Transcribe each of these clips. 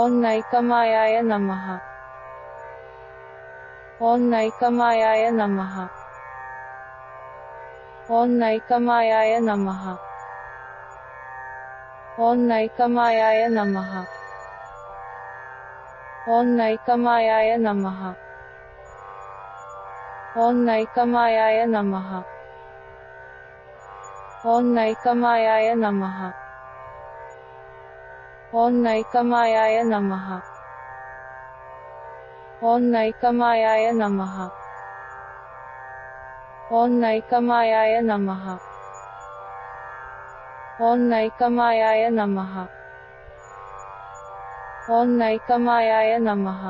ॐ नैकमायाय नमः। ॐ नैकमायाय नमः। ॐ नैकमायाय नमः। ॐ नैकमायाय नमः। ॐ नैकमायाय नमः। ॐ नैकमायाय नमः। ॐ नैकमायाय नमः। ॐ नैकमायाय नमः ॐ नैकमायाय नमः ॐ नैकमायाय नमः ॐ नैकमायाय नमः ॐ नैकमायाय नमः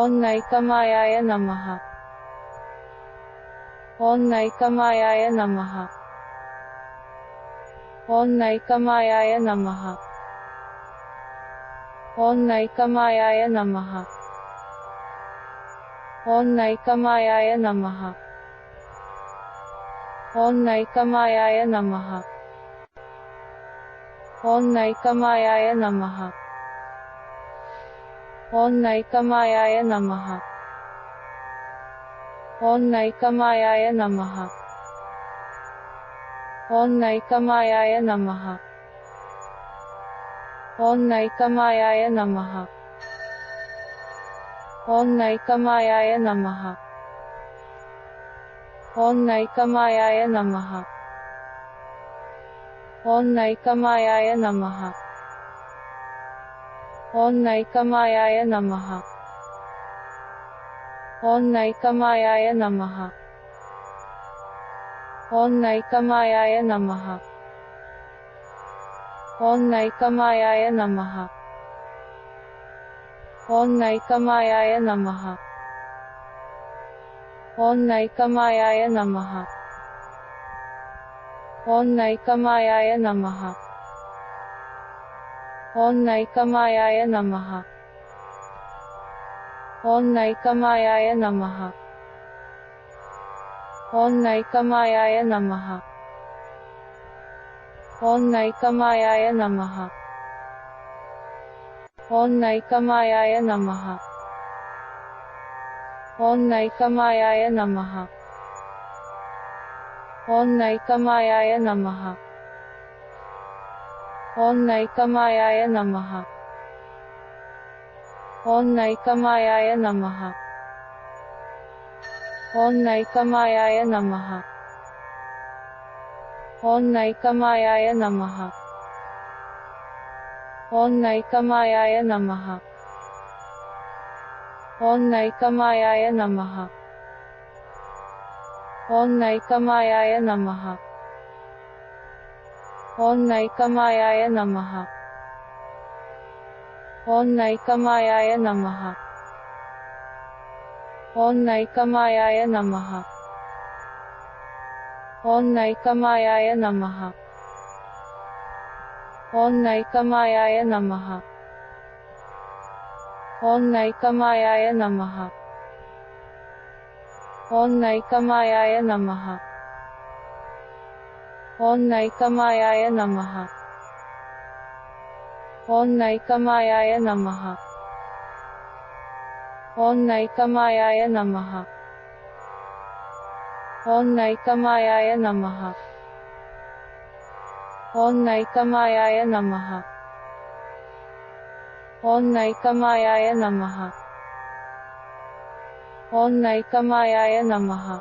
ॐ नैकमायाय नमः ॐ नैकमायाय नमः ॐ नैकमायाय नमः ॐ नैकमायाय नमः ॐ नैकमायाय नमः ॐ नैकमायाय नमः ॐ नैकमायाय नमः ॐ नैकमायाय नमः ॐ नैकमायाय नमः ॐ नैकमायाय नमः। ॐ नैकमायाय नमः। ॐ नैकमायाय नमः। ॐ नैकमायाय नमः। ॐ नैकमायाय नमः। ॐ नैकमायाय नमः। ॐ नैकमायाय नमः। ॐ नैकमायाय नमः ॐ नैकमायाय नमः ॐ नैकमायाय नमः ॐ नैकमायाय नमः ॐ नैकमायाय नमः ॐ नैकमायाय नमः ॐ नैकमायाय नमः ओं नैकमायाय नमः ओं नैकमायाय नमः ओं नैकमायाय नमः ओं नैकमायाय नमः ओं नैकमायाय नमः ओं नैकमायाय नमः ओं नैकमायाय नमः ॐ नैकमायाय नमः ॐ नैकमायाय नमः ॐ नैकमायाय नमः ॐ नैकमायाय नमः ॐ नैकमायाय नमः ॐ नैकमायाय नमः ॐ नैकमायाय नमः ॐ नैकमायाय नमः ॐ नैकमायाय नमः ॐ नैकमायाय नमः ॐ नैकमायाय नमः ॐ नैकमायाय नमः ॐ नैकमायाय नमः ॐ नैकमायाय नमः ॐ नैकमायाय नमः। ॐ नैकमायाय नमः। ॐ नैकमायाय नमः। ॐ नैकमायाय नमः। ॐ नैकमायाय नमः।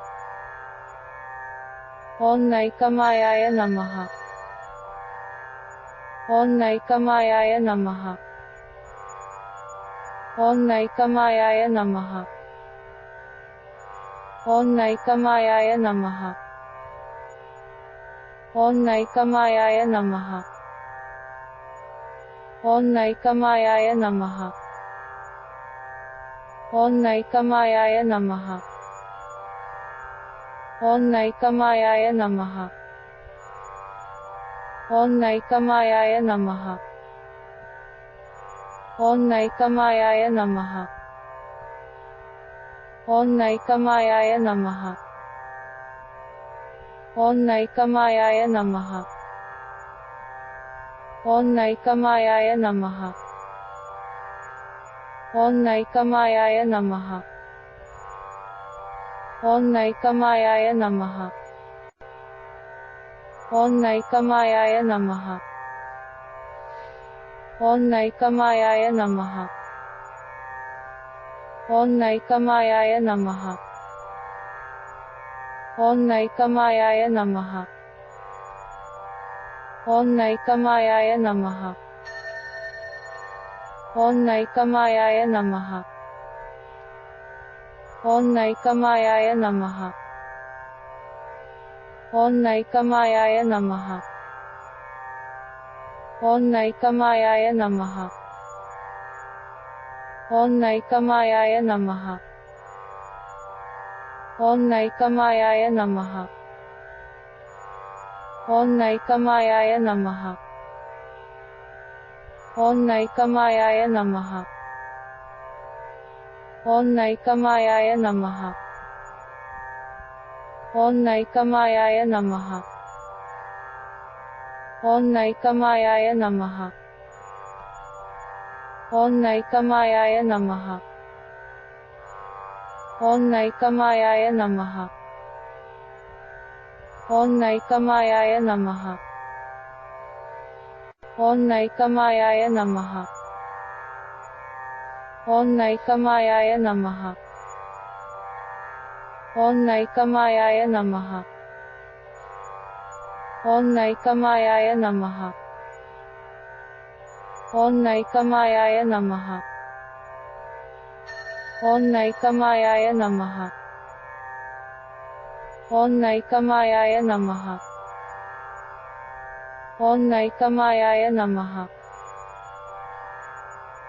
ॐ नैकमायाय नमः। ॐ नैकमायाय नमः। ॐ नैकमायाय नमः। ॐ नैकमायाय नमः। ॐ नैकमायाय नमः। ॐ नैकमायाय नमः। ॐ नैकमायाय नमः। ॐ नैकमायाय नमः। ॐ नैकमायाय नमः। ॐ नैकमायाय नमः ॐ नैकमायाय नमः ॐ नैकमायाय नमः ॐ नैकमायाय नमः ॐ नैकमायाय नमः ॐ नैकमायाय नमः ॐ नैकमायाय नमः ॐ नैकमायाय नमः। ॐ नैकमायाय नमः। ॐ नैकमायाय नमः। ॐ नैकमायाय नमः। ॐ नैकमायाय नमः। ॐ नैकमायाय नमः। ॐ नैकमायाय नमः। और नैकमायाय नमः। और नैकमायाय नमः। और नैकमायाय नमः। और नैकमायाय नमः। और नैकमायाय नमः। और नैकमायाय नमः। और नैकमायाय नमः। ॐ नैकमायाय नमः। ॐ नैकमायाय नमः। ॐ नैकमायाय नमः। ॐ नैकमायाय नमः। ॐ नैकमायाय नमः। ॐ नैकमायाय नमः। ॐ नैकमायाय नमः। और नैकमायाय नमः और नैकमायाय नमः और नैकमायाय नमः और नैकमायाय नमः और नैकमायाय नमः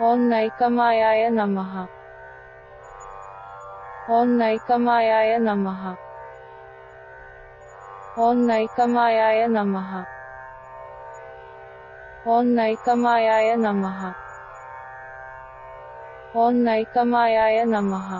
और नैकमायाय नमः और नैकमायाय नमः ॐ नैकमायाय नमः ॐ नैकमायाय नमः ॐ नैकमायाय नमः